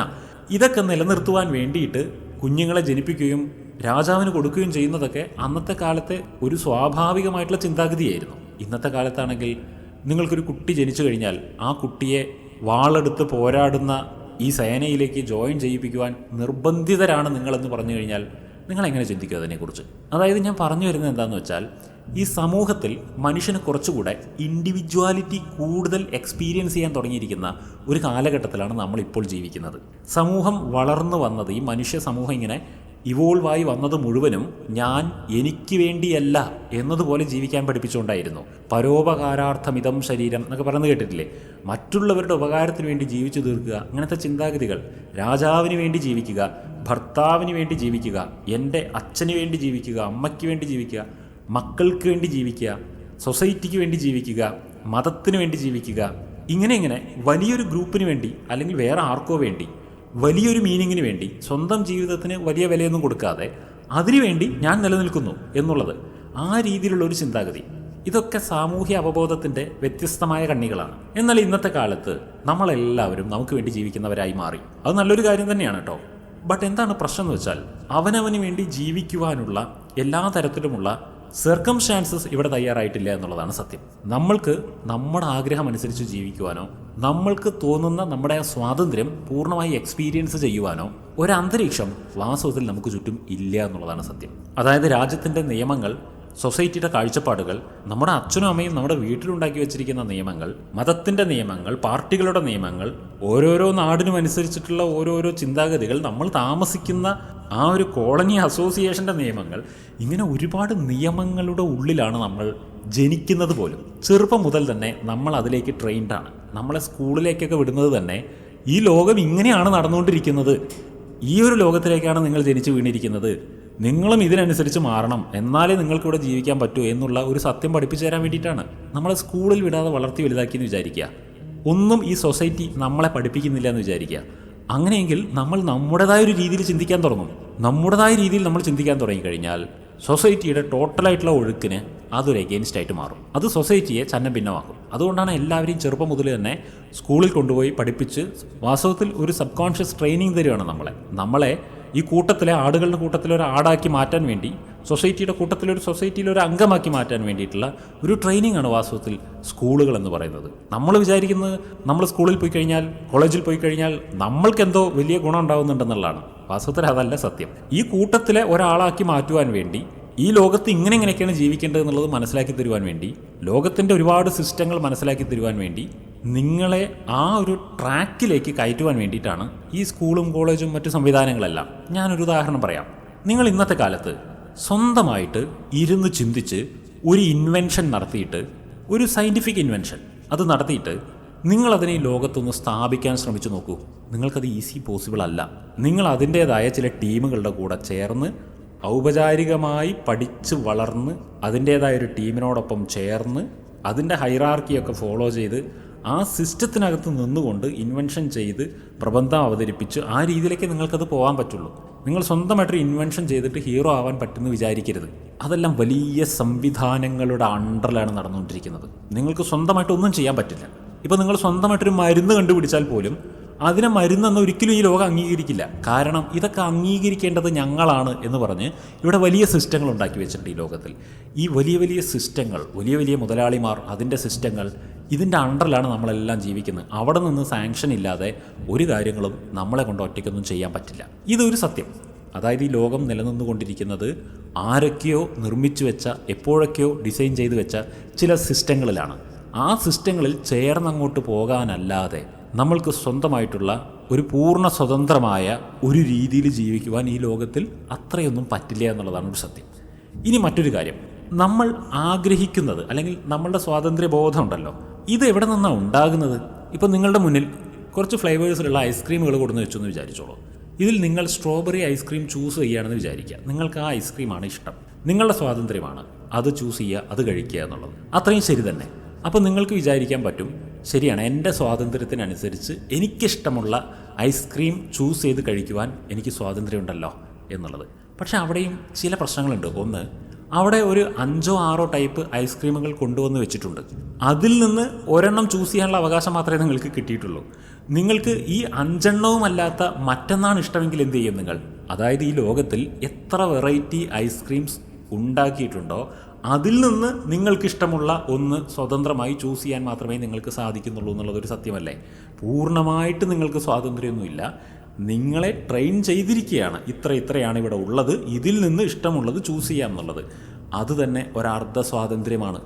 ഇതൊക്കെ നിലനിർത്തുവാൻ വേണ്ടിയിട്ട് കുഞ്ഞുങ്ങളെ ജനിപ്പിക്കുകയും രാജാവിന് കൊടുക്കുകയും ചെയ്യുന്നതൊക്കെ അന്നത്തെ കാലത്തെ ഒരു സ്വാഭാവികമായിട്ടുള്ള ചിന്താഗതിയായിരുന്നു. ഇന്നത്തെ കാലത്താണെങ്കിൽ നിങ്ങൾക്കൊരു കുട്ടി ജനിച്ചു കഴിഞ്ഞാൽ ആ കുട്ടിയെ വാളെടുത്ത് പോരാടുന്ന ഈ സേനയിലേക്ക് ജോയിൻ ചെയ്യിപ്പിക്കുവാൻ നിർബന്ധിതരാണ് നിങ്ങളെന്ന് പറഞ്ഞു കഴിഞ്ഞാൽ നിങ്ങൾ എങ്ങനെ ചിന്തിക്കും അതിനെക്കുറിച്ച്? അതായത് ഞാൻ പറഞ്ഞു വരുന്നത് എന്താണെന്ന് വെച്ചാൽ ഈ സമൂഹത്തിൽ മനുഷ്യന് കുറച്ചുകൂടെ ഇൻഡിവിജ്വാലിറ്റി കൂടുതൽ എക്സ്പീരിയൻസ് ചെയ്യാൻ തുടങ്ങിയിരിക്കുന്ന ഒരു കാലഘട്ടത്തിലാണ് നമ്മളിപ്പോൾ ജീവിക്കുന്നത്. സമൂഹം വളർന്നു വന്നത് ഈ മനുഷ്യ സമൂഹം ഇങ്ങനെ ഇവോൾവായി വന്നത് മുഴുവനും ഞാൻ എനിക്ക് വേണ്ടിയല്ല എന്നതുപോലെ ജീവിക്കാൻ പഠിപ്പിച്ചുകൊണ്ടായിരുന്നു. പരോപകാരാർത്ഥമിതം ശരീരം എന്നൊക്കെ പറഞ്ഞു കേട്ടിട്ടില്ലേ? മറ്റുള്ളവരുടെ ഉപകാരത്തിന് വേണ്ടി ജീവിച്ചു തീർക്കുക അങ്ങനത്തെ ചിന്താഗതികൾ. രാജാവിന് വേണ്ടി ജീവിക്കുക ഭർത്താവിന് വേണ്ടി ജീവിക്കുക എന്റെ അച്ഛന് വേണ്ടി ജീവിക്കുക അമ്മയ്ക്ക് വേണ്ടി ജീവിക്കുക മക്കൾക്ക് വേണ്ടി ജീവിക്കുക സൊസൈറ്റിക്ക് വേണ്ടി ജീവിക്കുക മതത്തിന് വേണ്ടി ജീവിക്കുക ഇങ്ങനെ ഇങ്ങനെ വലിയൊരു ഗ്രൂപ്പിന് വേണ്ടി അല്ലെങ്കിൽ വേറെ ആർക്കോ വേണ്ടി വലിയൊരു മീനിങ്ങിന് വേണ്ടി സ്വന്തം ജീവിതത്തിന് വലിയ വിലയൊന്നും കൊടുക്കാതെ അതിനുവേണ്ടി ഞാൻ നിലനിൽക്കുന്നു എന്നുള്ളത് ആ രീതിയിലുള്ള ഒരു ചിന്താഗതി. ഇതൊക്കെ സാമൂഹ്യ അവബോധത്തിന്റെ വ്യത്യസ്തമായ കണ്ണികളാണ്. എന്നാൽ ഇന്നത്തെ കാലത്ത് നമ്മളെല്ലാവരും നമുക്ക് വേണ്ടി ജീവിക്കുന്നവരായി മാറി. അത് നല്ലൊരു കാര്യം തന്നെയാണ് കേട്ടോ. ബട്ട് എന്താണ് പ്രശ്നം എന്ന് വെച്ചാൽ അവനവന് വേണ്ടി ജീവിക്കുവാനുള്ള എല്ലാ തരത്തിലുമുള്ള സർക്കംസ്റ്റാൻസസ് ഇവിടെ തയ്യാറായിട്ടില്ല എന്നുള്ളതാണ് സത്യം. നമ്മൾക്ക് നമ്മുടെ ആഗ്രഹം അനുസരിച്ച് ജീവിക്കുവാനോ നമ്മൾക്ക് തോന്നുന്ന നമ്മുടെ സ്വാതന്ത്ര്യം പൂർണമായി എക്സ്പീരിയൻസ് ചെയ്യുവാനോ ഒരന്തരീക്ഷം വാസ്തവത്തിൽ നമുക്ക് ചുറ്റും ഇല്ല എന്നുള്ളതാണ് സത്യം. അതായത് രാജ്യത്തിന്റെ നിയമങ്ങൾ സൊസൈറ്റിയുടെ കാഴ്ചപ്പാടുകൾ നമ്മുടെ അച്ഛനും അമ്മയും നമ്മുടെ വീട്ടിലുണ്ടാക്കി വെച്ചിരിക്കുന്ന നിയമങ്ങൾ മതത്തിന്റെ നിയമങ്ങൾ പാർട്ടികളുടെ നിയമങ്ങൾ ഓരോരോ നാടിനും അനുസരിച്ചിട്ടുള്ള ഓരോരോ ചിന്താഗതികൾ നമ്മൾ താമസിക്കുന്ന ആ ഒരു കോളനി അസോസിയേഷന്റെ നിയമങ്ങൾ ഇങ്ങനെ ഒരുപാട് നിയമങ്ങളുടെ ഉള്ളിലാണ് നമ്മൾ ജനിക്കുന്നത് പോലും. ചെറുപ്പം മുതൽ തന്നെ നമ്മൾ അതിലേക്ക് ട്രെയിൻഡാണ് നമ്മളെ സ്കൂളിലേക്കൊക്കെ വിടുന്നത് തന്നെ ഈ ലോകം ഇങ്ങനെയാണ് നടന്നുകൊണ്ടിരിക്കുന്നത്. ഈ ഒരു ലോകത്തിലേക്കാണ് നിങ്ങൾ ജനിച്ചു വീണിരിക്കുന്നത്. നിങ്ങളും ഇതിനനുസരിച്ച് മാറണം. എന്നാലേ നിങ്ങൾക്കിവിടെ ജീവിക്കാൻ പറ്റൂ എന്നുള്ള ഒരു സത്യം പഠിപ്പിച്ചു തരാൻ വേണ്ടിയിട്ടാണ് നമ്മളെ സ്കൂളിൽ വിടാതെ വളർത്തി വലുതാക്കിയെന്ന് വിചാരിക്കുക. ഒന്നും ഈ സൊസൈറ്റി നമ്മളെ പഠിപ്പിക്കുന്നില്ല എന്ന് വിചാരിക്കുക. അങ്ങനെയെങ്കിൽ നമ്മൾ നമ്മുടേതായ ഒരു രീതിയിൽ ചിന്തിക്കാൻ തുടങ്ങും. നമ്മുടേതായ രീതിയിൽ നമ്മൾ ചിന്തിക്കാൻ തുടങ്ങിക്കഴിഞ്ഞാൽ സൊസൈറ്റിയുടെ ടോട്ടലായിട്ടുള്ള ഒഴുക്കിന് അതൊരു എഗെയിൻസ്റ്റ് ആയിട്ട് മാറും. അത് സൊസൈറ്റിയെ ചന്നം ഭിന്നമാക്കും അതുകൊണ്ടാണ് എല്ലാവരെയും ചെറുപ്പം മുതൽ തന്നെ സ്കൂളിൽ കൊണ്ടുപോയി പഠിപ്പിച്ച് വാസ്തവത്തിൽ ഒരു സബ് കോൺഷ്യസ് ട്രെയിനിങ് തരികയാണ് നമ്മളെ. നമ്മളെ ഈ കൂട്ടത്തിലെ ആടുകളുടെ കൂട്ടത്തിലെ ഒരു ആടാക്കി മാറ്റാൻ വേണ്ടി സൊസൈറ്റിയുടെ കൂട്ടത്തിൽ ഒരു സൊസൈറ്റിയിലെ ഒരു അംഗമാക്കി മാറ്റാൻ വേണ്ടിയിട്ടുള്ള ഒരു ട്രെയിനിങ് ആണ് വാസ്തവത്തിൽ സ്കൂളുകൾ എന്ന് പറയുന്നത്. നമ്മൾ വിചാരിക്കുന്നത് നമ്മൾ സ്കൂളിൽ പോയി കഴിഞ്ഞാൽ കോളേജിൽ പോയി കഴിഞ്ഞാൽ നമ്മൾക്കെന്തോ വലിയ ഗുണം ഉണ്ടാകുന്നുണ്ടെന്നുള്ളതാണ് വാസ്തവത്തിൽ അതല്ല സത്യം. ഈ കൂട്ടത്തിലെ ഒരാളാക്കി മാറ്റുവാൻ വേണ്ടി ഈ ലോകത്ത് ഇങ്ങനെ ഇങ്ങനെയൊക്കെയാണ് ജീവിക്കേണ്ടത് എന്നുള്ളത് മനസ്സിലാക്കി തരുവാൻ വേണ്ടി ലോകത്തിന്റെ ഒരുപാട് സിസ്റ്റങ്ങൾ മനസ്സിലാക്കി തരുവാൻ വേണ്ടി നിങ്ങളെ ആ ഒരു ട്രാക്കിലേക്ക് കയറ്റുവാൻ വേണ്ടിയിട്ടാണ് ഈ സ്കൂളും കോളേജും മറ്റു സംവിധാനങ്ങളെല്ലാം. ഞാനൊരു ഉദാഹരണം പറയാം. നിങ്ങൾ ഇന്നത്തെ കാലത്ത് സ്വന്തമായിട്ട് ഇരുന്ന് ചിന്തിച്ച് ഒരു ഇൻവെൻഷൻ നടത്തിയിട്ട് ഒരു സയന്റിഫിക് ഇൻവെൻഷൻ അത് നടത്തിയിട്ട് നിങ്ങളതിനെ ഈ ലോകത്തൊന്ന് സ്ഥാപിക്കാൻ ശ്രമിച്ചു നോക്കൂ. നിങ്ങൾക്കത് ഈസി പോസിബിൾ അല്ല. നിങ്ങൾ അതിന്റേതായ ചില ടീമുകളുടെ കൂടെ ചേർന്ന് ഔപചാരികമായി പഠിച്ച് വളർന്ന് അതിന്റേതായ ഒരു ടീമിനോടൊപ്പം ചേർന്ന് അതിന്റെ ഹൈറാർക്കിയൊക്കെ ഫോളോ ചെയ്ത് ആ സിസ്റ്റത്തിനകത്ത് നിന്നുകൊണ്ട് ഇൻവെൻഷൻ ചെയ്ത് പ്രബന്ധം അവതരിപ്പിച്ച് ആ രീതിയിലേക്ക് നിങ്ങൾക്കത് പോകാൻ പറ്റുള്ളൂ. നിങ്ങൾ സ്വന്തമായിട്ടൊരു ഇൻവെൻഷൻ ചെയ്തിട്ട് ഹീറോ ആവാൻ പറ്റുമെന്ന് വിചാരിക്കരുത്. അതെല്ലാം വലിയ സംവിധാനങ്ങളുടെ അണ്ടറിലാണ് നടന്നുകൊണ്ടിരിക്കുന്നത്. നിങ്ങൾക്ക് സ്വന്തമായിട്ട് ഒന്നും ചെയ്യാൻ പറ്റില്ല. ഇപ്പോൾ നിങ്ങൾ സ്വന്തമായിട്ടൊരു മരുന്ന് കണ്ടുപിടിച്ചാൽ പോലും അതിനെ മരുന്നെന്ന് ഒരിക്കലും ഈ ലോകം അംഗീകരിക്കില്ല. കാരണം ഇതൊക്കെ അംഗീകരിക്കേണ്ടത് ഞങ്ങളാണ് എന്ന് പറഞ്ഞ് ഇവിടെ വലിയ സിസ്റ്റങ്ങൾ ഉണ്ടാക്കി വെച്ചിട്ടുണ്ട് ഈ ലോകത്തിൽ. ഈ വലിയ വലിയ സിസ്റ്റങ്ങൾ വലിയ വലിയ മുതലാളിമാർ അതിന്റെ സിസ്റ്റങ്ങൾ ഇതിന്റെ അണ്ടറിലാണ് നമ്മളെല്ലാം ജീവിക്കുന്നത്. അവിടെ നിന്ന് സാങ്ഷൻ ഇല്ലാതെ ഒരു കാര്യങ്ങളും നമ്മളെ കൊണ്ട് ഒറ്റയ്ക്കൊന്നും ചെയ്യാൻ പറ്റില്ല. ഇതൊരു സത്യം. അതായത് ഈ ലോകം നിലനിന്നുകൊണ്ടിരിക്കുന്നത് ആരൊക്കെയോ നിർമ്മിച്ചു വെച്ച എപ്പോഴൊക്കെയോ ഡിസൈൻ ചെയ്തു വെച്ച ചില സിസ്റ്റങ്ങളിലാണ്. ആ സിസ്റ്റങ്ങളിൽ ചേർന്നങ്ങോട്ട് പോകാനല്ലാതെ നമ്മൾക്ക് സ്വന്തമായിട്ടുള്ള ഒരു പൂർണ സ്വതന്ത്രമായ ഒരു രീതിയിൽ ജീവിക്കുവാൻ ഈ ലോകത്തിൽ അത്രയൊന്നും പറ്റില്ല എന്നുള്ളതാണ് ഒരു സത്യം. ഇനി മറ്റൊരു കാര്യം. നമ്മൾ ആഗ്രഹിക്കുന്നത് അല്ലെങ്കിൽ നമ്മളുടെ സ്വാതന്ത്ര്യ ഉണ്ടല്ലോ. ഇത് എവിടെ നിന്നാണ് ഉണ്ടാകുന്നത്? ഇപ്പം നിങ്ങളുടെ മുന്നിൽ കുറച്ച് ഫ്ലേവേഴ്സിലുള്ള ഐസ്ക്രീമുകൾ കൊടുന്ന് വെച്ചു എന്ന് വിചാരിച്ചോളൂ. ഇതിൽ നിങ്ങൾ സ്ട്രോബെറി ഐസ്ക്രീം ചൂസ് ചെയ്യുകയാണെന്ന് വിചാരിക്കുക. നിങ്ങൾക്ക് ആ ഐസ്ക്രീമാണ് ഇഷ്ടം. നിങ്ങളുടെ സ്വാതന്ത്ര്യമാണ് അത് ചൂസ് ചെയ്യുക അത് കഴിക്കുക എന്നുള്ളത്. അത്രയും ശരി തന്നെ. അപ്പോൾ നിങ്ങൾക്ക് വിചാരിക്കാൻ പറ്റും ശരിയാണ്. എന്റെ സ്വാതന്ത്ര്യത്തിനനുസരിച്ച് എനിക്കിഷ്ടമുള്ള ഐസ്ക്രീം ചൂസ് ചെയ്ത് കഴിക്കുവാൻ എനിക്ക് സ്വാതന്ത്ര്യമുണ്ടല്ലോ എന്നുള്ളത്. പക്ഷേ അവിടെയും ചില പ്രശ്നങ്ങളുണ്ട്. ഒന്ന് അവിടെ ഒരു അഞ്ചോ ആറോ ടൈപ്പ് ഐസ്ക്രീമുകൾ കൊണ്ടുവന്ന് വെച്ചിട്ടുണ്ട്. അതിൽ നിന്ന് ഒരെണ്ണം ചൂസ് ചെയ്യാനുള്ള അവകാശം മാത്രമേ നിങ്ങൾക്ക് കിട്ടിയിട്ടുള്ളൂ. നിങ്ങൾക്ക് ഈ അഞ്ചെണ്ണവുമല്ലാത്ത മറ്റെന്നാണ് ഇഷ്ടമെങ്കിൽ എന്ത് ചെയ്യും നിങ്ങൾ? അതായത് ഈ ലോകത്തിൽ എത്ര വെറൈറ്റി ഐസ്ക്രീംസ് ഉണ്ടാക്കിയിട്ടുണ്ടോ അതിൽ നിന്ന് നിങ്ങൾക്കിഷ്ടമുള്ള ഒന്ന് സ്വതന്ത്രമായി ചൂസ് ചെയ്യാൻ മാത്രമേ നിങ്ങൾക്ക് സാധിക്കുന്നുള്ളൂ എന്നുള്ളതൊരു സത്യമല്ലേ? പൂർണമായിട്ട് നിങ്ങൾക്ക് സ്വാതന്ത്ര്യമൊന്നുമില്ല. നിങ്ങളെ ട്രെയിൻ ചെയ്തിരിക്കുകയാണ്. ഇത്ര ഇത്രയാണ് ഇവിടെ ഉള്ളത്. ഇതിൽ നിന്ന് ഇഷ്ടമുള്ളത് ചൂസ് ചെയ്യാം എന്നുള്ളത്. അത് തന്നെ ഒരർദ്ധ സ്വാതന്ത്ര്യമാണ്.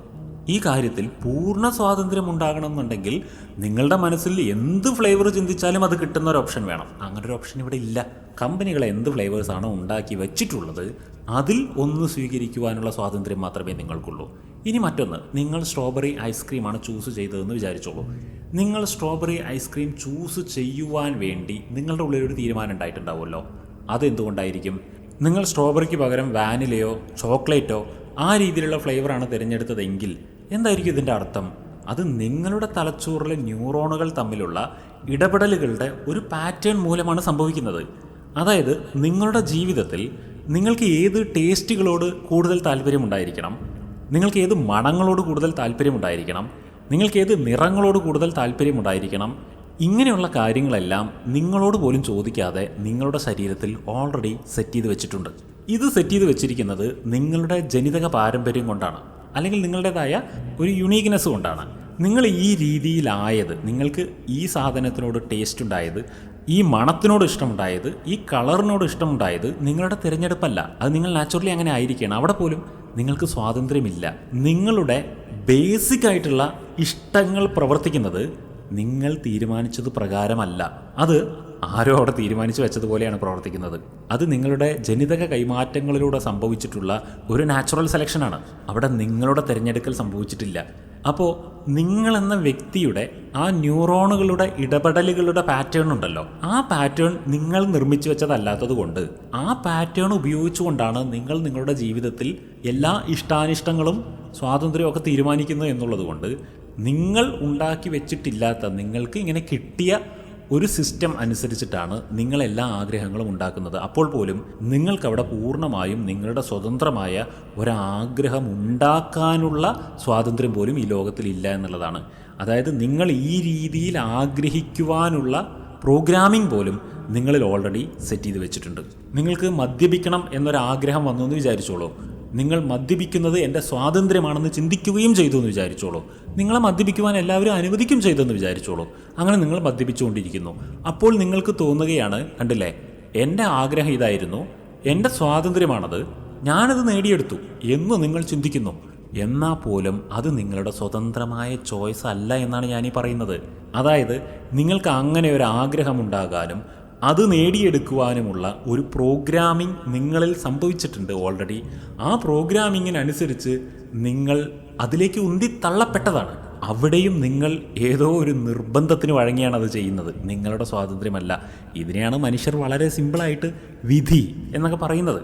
ഈ കാര്യത്തിൽ പൂർണ സ്വാതന്ത്ര്യം ഉണ്ടാകണമെന്നുണ്ടെങ്കിൽ നിങ്ങളുടെ മനസ്സിൽ എന്ത് ഫ്ലേവർ ചിന്തിച്ചാലും അത് കിട്ടുന്ന ഒരു ഓപ്ഷൻ വേണം. അങ്ങനെ ഒരു ഓപ്ഷൻ ഇവിടെ ഇല്ല. കമ്പനികളെ എന്ത് ഫ്ലേവേഴ്സാണോ ഉണ്ടാക്കി വെച്ചിട്ടുള്ളത് അതിൽ ഒന്ന് സ്വീകരിക്കുവാനുള്ള സ്വാതന്ത്ര്യം മാത്രമേ നിങ്ങൾക്കുള്ളൂ. ഇനി മറ്റൊന്ന് നിങ്ങൾ സ്ട്രോബെറി ഐസ്ക്രീമാണ് ചൂസ് ചെയ്തതെന്ന് വിചാരിച്ചോളൂ. നിങ്ങൾ സ്ട്രോബെറി ഐസ്ക്രീം ചൂസ് ചെയ്യുവാൻ വേണ്ടി നിങ്ങളുടെ ഉള്ളിലൊരു തീരുമാനം ഉണ്ടായിട്ടുണ്ടാവുമല്ലോ. അതെന്തുകൊണ്ടായിരിക്കും? നിങ്ങൾ സ്ട്രോബെറിക്ക് പകരം വാനിലയോ ചോക്ലേറ്റോ ആ രീതിയിലുള്ള ഫ്ലേവറാണ് തിരഞ്ഞെടുത്തതെങ്കിൽ എന്തായിരിക്കും ഇതിന്റെ അർത്ഥം? അത് നിങ്ങളുടെ തലച്ചോറിലെ ന്യൂറോണുകൾ തമ്മിലുള്ള ഇടപെടലുകളുടെ ഒരു പാറ്റേൺ മൂലമാണ് സംഭവിക്കുന്നത്. അതായത് നിങ്ങളുടെ ജീവിതത്തിൽ നിങ്ങൾക്ക് ഏത് ടേസ്റ്റുകളോട് കൂടുതൽ താല്പര്യമുണ്ടായിരിക്കണം? നിങ്ങൾക്ക് ഏത് മണങ്ങളോട് കൂടുതൽ താല്പര്യമുണ്ടായിരിക്കണം? നിങ്ങൾക്ക് ഏത് നിറങ്ങളോട് കൂടുതൽ താല്പര്യമുണ്ടായിരിക്കണം? ഇങ്ങനെയുള്ള കാര്യങ്ങളെല്ലാം നിങ്ങളോട് പോലും ചോദിക്കാതെ നിങ്ങളുടെ ശരീരത്തിൽ ഓൾറെഡി സെറ്റ് ചെയ്ത് വെച്ചിട്ടുണ്ട്. ഇത് സെറ്റ് ചെയ്ത് വെച്ചിരിക്കുന്നത് നിങ്ങളുടെ ജനിതക പാരമ്പര്യം കൊണ്ടാണ്. അല്ലെങ്കിൽ നിങ്ങളുടേതായ ഒരു യുണീക്നെസ് കൊണ്ടാണ്. നിങ്ങൾ ഈ രീതിയിലായത് നിങ്ങൾക്ക് ഈ സാധനത്തിനോട് ടേസ്റ്റ് ഉണ്ടായത് ഈ മണത്തിനോട് ഇഷ്ടമുണ്ടായത് ഈ കളറിനോട് ഇഷ്ടമുണ്ടായത് നിങ്ങളുടെ തിരഞ്ഞെടുപ്പല്ല. അത് നിങ്ങൾ നാച്ചുറലി അങ്ങനെ ആയിരിക്കണം. അവിടെ പോലും നിങ്ങൾക്ക് സ്വാതന്ത്ര്യമില്ല. നിങ്ങളുടെ ബേസിക് ആയിട്ടുള്ള ഇഷ്ടങ്ങൾ പ്രവർത്തിക്കുന്നത് നിങ്ങൾ തീരുമാനിച്ചത് പ്രകാരമല്ല. അത് ആരോ അവിടെ തീരുമാനിച്ചു വെച്ചതുപോലെയാണ് പ്രവർത്തിക്കുന്നത്. അത് നിങ്ങളുടെ ജനിതക കൈമാറ്റങ്ങളിലൂടെ സംഭവിച്ചിട്ടുള്ള ഒരു നാച്ചുറൽ സെലക്ഷനാണ് അവിടെ നിങ്ങളുടെ തിരഞ്ഞെടുക്കൽ സംഭവിച്ചിട്ടില്ല. അപ്പോൾ നിങ്ങളെന്ന വ്യക്തിയുടെ ആ ന്യൂറോണുകളുടെ ഇടപെടലുകളുടെ പാറ്റേൺ ഉണ്ടല്ലോ. ആ പാറ്റേൺ നിങ്ങൾ നിർമ്മിച്ചു വെച്ചതല്ലാത്തത് കൊണ്ട് ആ പാറ്റേൺ ഉപയോഗിച്ചുകൊണ്ടാണ് നിങ്ങൾ നിങ്ങളുടെ ജീവിതത്തിൽ എല്ലാ ഇഷ്ടാനിഷ്ടങ്ങളും സ്വാതന്ത്ര്യമൊക്കെ തീരുമാനിക്കുന്നത് എന്നുള്ളത് കൊണ്ട് നിങ്ങൾ ഉണ്ടാക്കി വെച്ചിട്ടില്ലാത്ത നിങ്ങൾക്ക് ഇങ്ങനെ കിട്ടിയ ഒരു സിസ്റ്റം അനുസരിച്ചിട്ടാണ് നിങ്ങൾ എല്ലാ ആഗ്രഹങ്ങളും ഉണ്ടാക്കുന്നത്. അപ്പോൾ പോലും നിങ്ങൾക്കവിടെ പൂർണമായും നിങ്ങളുടെ സ്വതന്ത്രമായ ഒരാഗ്രഹം ഉണ്ടാക്കാനുള്ള സ്വാതന്ത്ര്യം പോലും ഈ ലോകത്തിൽ ഇല്ല എന്നുള്ളതാണ്. അതായത് നിങ്ങൾ ഈ രീതിയിൽ ആഗ്രഹിക്കുവാനുള്ള പ്രോഗ്രാമിംഗ് പോലും നിങ്ങളിൽ ഓൾറെഡി സെറ്റ് ചെയ്ത് വെച്ചിട്ടുണ്ട്. നിങ്ങൾക്ക് മദ്യപിക്കണം എന്നൊരാഗ്രഹം വന്നു എന്ന് വിചാരിച്ചോളൂ. നിങ്ങൾ മദ്യപിക്കുന്നത് എന്റെ സ്വാതന്ത്ര്യമാണെന്ന് ചിന്തിക്കുകയും ചെയ്തു എന്ന് വിചാരിച്ചോളൂ. നിങ്ങളെ മദ്യപിക്കുവാൻ എല്ലാവരും അനുവദിക്കും ചെയ്തെന്ന് വിചാരിച്ചോളൂ. അങ്ങനെ നിങ്ങൾ മദ്യപിച്ചുകൊണ്ടിരിക്കുന്നു. അപ്പോൾ നിങ്ങൾക്ക് തോന്നുകയാണ് കണ്ടില്ലേ? എന്റെ ആഗ്രഹം ഇതായിരുന്നു എന്റെ സ്വാതന്ത്ര്യമാണത് ഞാനത് നേടിയെടുത്തു എന്ന് നിങ്ങൾ ചിന്തിക്കുന്നു. എന്നാൽ പോലും അത് നിങ്ങളുടെ സ്വതന്ത്രമായ ചോയ്സ് അല്ല എന്നാണ് ഞാനീ പറയുന്നത്. അതായത് നിങ്ങൾക്ക് അങ്ങനെ ഒരു ആഗ്രഹം ഉണ്ടാകാനും അത് നേടിയെടുക്കുവാനുമുള്ള ഒരു പ്രോഗ്രാമിംഗ് നിങ്ങളിൽ സംഭവിച്ചിട്ടുണ്ട് ഓൾറെഡി ആ പ്രോഗ്രാമിങ്ങിനനുസരിച്ച് നിങ്ങൾ അതിലേക്ക് ഉന്തിത്തള്ളപ്പെട്ടതാണ്. അവിടെയും നിങ്ങൾ ഏതോ ഒരു നിർബന്ധത്തിന് വഴങ്ങിയാണ് അത് ചെയ്യുന്നത്. നിങ്ങളുടെ സ്വാതന്ത്ര്യമല്ല. ഇതിനെയാണ് മനുഷ്യർ വളരെ സിമ്പിളായിട്ട് വിധി എന്നൊക്കെ പറയുന്നത്.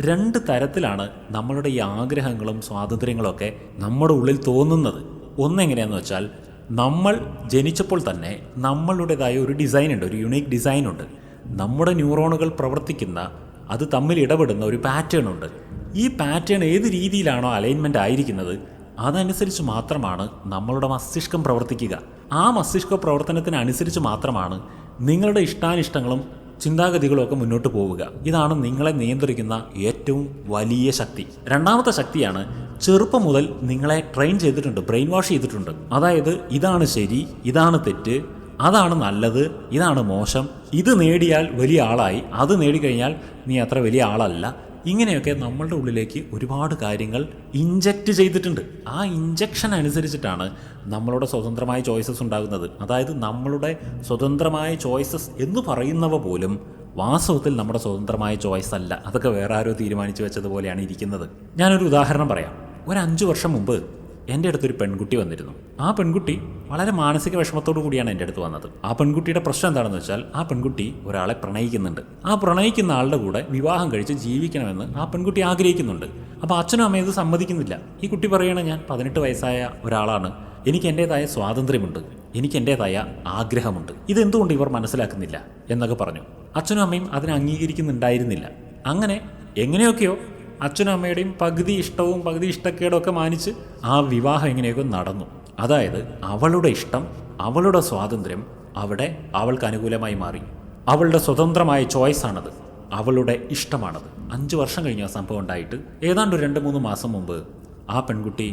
രണ്ട് തരത്തിലാണ് നമ്മളുടെ ഈ ആഗ്രഹങ്ങളും സ്വാതന്ത്ര്യങ്ങളും ഒക്കെ നമ്മുടെ ഉള്ളിൽ തോന്നുന്നത്. ഒന്നെങ്ങനെയാന്ന് വെച്ചാൽ നമ്മൾ ജനിച്ചപ്പോൾ തന്നെ നമ്മളുടേതായ ഒരു ഡിസൈൻ ഉണ്ട് ഒരു യുണീക്ക് ഡിസൈൻ ഉണ്ട് നമ്മുടെ ന്യൂറോണുകൾ പ്രവർത്തിക്കുന്ന അത് തമ്മിൽ ഇടപെടുന്ന ഒരു പാറ്റേൺ ഉണ്ട്. ഈ പാറ്റേൺ ഏത് രീതിയിലാണോ അലൈൻമെന്റ് ആയിരിക്കുന്നത് അതനുസരിച്ച് മാത്രമാണ് നമ്മളുടെ മസ്തിഷ്കം പ്രവർത്തിക്കുക. ആ മസ്തിഷ്ക പ്രവർത്തനത്തിനനുസരിച്ച് മാത്രമാണ് നിങ്ങളുടെ ഇഷ്ടാനിഷ്ടങ്ങളും ചിന്താഗതികളും ഒക്കെ മുന്നോട്ട് പോവുക. ഇതാണ് നിങ്ങളെ നിയന്ത്രിക്കുന്ന ഏറ്റവും വലിയ ശക്തി. രണ്ടാമത്തെ ശക്തിയാണ് ചെറുപ്പം മുതൽ നിങ്ങളെ ട്രെയിൻ ചെയ്തിട്ടുണ്ട് ബ്രെയിൻ വാഷ് ചെയ്തിട്ടുണ്ട്. അതായത് ഇതാണ് ശരി ഇതാണ് തെറ്റ് അതാണ് നല്ലത് ഇതാണ് മോശം. ഇത് നേടിയാൽ വലിയ ആളായി. അത് നേടിക്കഴിഞ്ഞാൽ നീ അത്ര വലിയ ആളല്ല. ഇങ്ങനെയൊക്കെ നമ്മളുടെ ഉള്ളിലേക്ക് ഒരുപാട് കാര്യങ്ങൾ ഇഞ്ചക്റ്റ് ചെയ്തിട്ടുണ്ട്. ആ ഇഞ്ചക്ഷൻ അനുസരിച്ചിട്ടാണ് നമ്മളുടെ സ്വതന്ത്രമായ ചോയ്സസ് ഉണ്ടാകുന്നത്. അതായത് നമ്മളുടെ സ്വതന്ത്രമായ ചോയ്സസ് എന്ന് പറയുന്നവ പോലും വാസ്തവത്തിൽ നമ്മുടെ സ്വതന്ത്രമായ ചോയ്സ് അല്ല. അതൊക്കെ വേറെ ആരോ തീരുമാനിച്ചു വെച്ചതുപോലെയാണ് ഇരിക്കുന്നത്. ഞാനൊരു ഉദാഹരണം പറയാം. ഒരു അഞ്ച് വർഷം മുമ്പ് എന്റെ അടുത്തൊരു പെൺകുട്ടി വന്നിരുന്നു. ആ പെൺകുട്ടി വളരെ മാനസിക വിഷമത്തോടു കൂടിയാണ് എന്റെ അടുത്ത് വന്നത്. ആ പെൺകുട്ടിയുടെ പ്രശ്നം എന്താണെന്ന് വെച്ചാൽ ആ പെൺകുട്ടി ഒരാളെ പ്രണയിക്കുന്നുണ്ട്. ആ പ്രണയിക്കുന്ന ആളുടെ കൂടെ വിവാഹം കഴിച്ച് ജീവിക്കണമെന്ന് ആ പെൺകുട്ടി ആഗ്രഹിക്കുന്നുണ്ട്. അപ്പോൾ അച്ഛനും അമ്മയും ഇത് സമ്മതിക്കുന്നില്ല. ഈ കുട്ടി പറയണ ഞാൻ പതിനെട്ട് വയസ്സായ ഒരാളാണ്. എനിക്ക് എന്റേതായ സ്വാതന്ത്ര്യമുണ്ട്. എനിക്ക് എന്റേതായ ആഗ്രഹമുണ്ട്. ഇതെന്തുകൊണ്ട് ഇവർ മനസ്സിലാക്കുന്നില്ല? എന്നൊക്കെ പറഞ്ഞു. അച്ഛനും അമ്മയും അതിനെ അംഗീകരിക്കുന്നുണ്ടായിരുന്നില്ല. അങ്ങനെ എങ്ങനെയൊക്കെയോ അച്ഛനും അമ്മയുടെയും പകുതി ഇഷ്ടവും പകുതി ഇഷ്ടക്കേടും ഒക്കെ മാനിച്ച് ആ വിവാഹം എങ്ങനെയൊക്കെ നടന്നു. അതായത് അവളുടെ ഇഷ്ടം അവളുടെ സ്വാതന്ത്ര്യം അവിടെ അവൾക്ക് അനുകൂലമായി മാറി. അവളുടെ സ്വതന്ത്രമായ ചോയ്സാണത് അവളുടെ ഇഷ്ടമാണത്. അഞ്ച് വർഷം കഴിഞ്ഞ ആ സംഭവം ഉണ്ടായിട്ട്. ഏതാണ്ട് രണ്ട് മൂന്ന് മാസം മുമ്പ് ആ പെൺകുട്ടി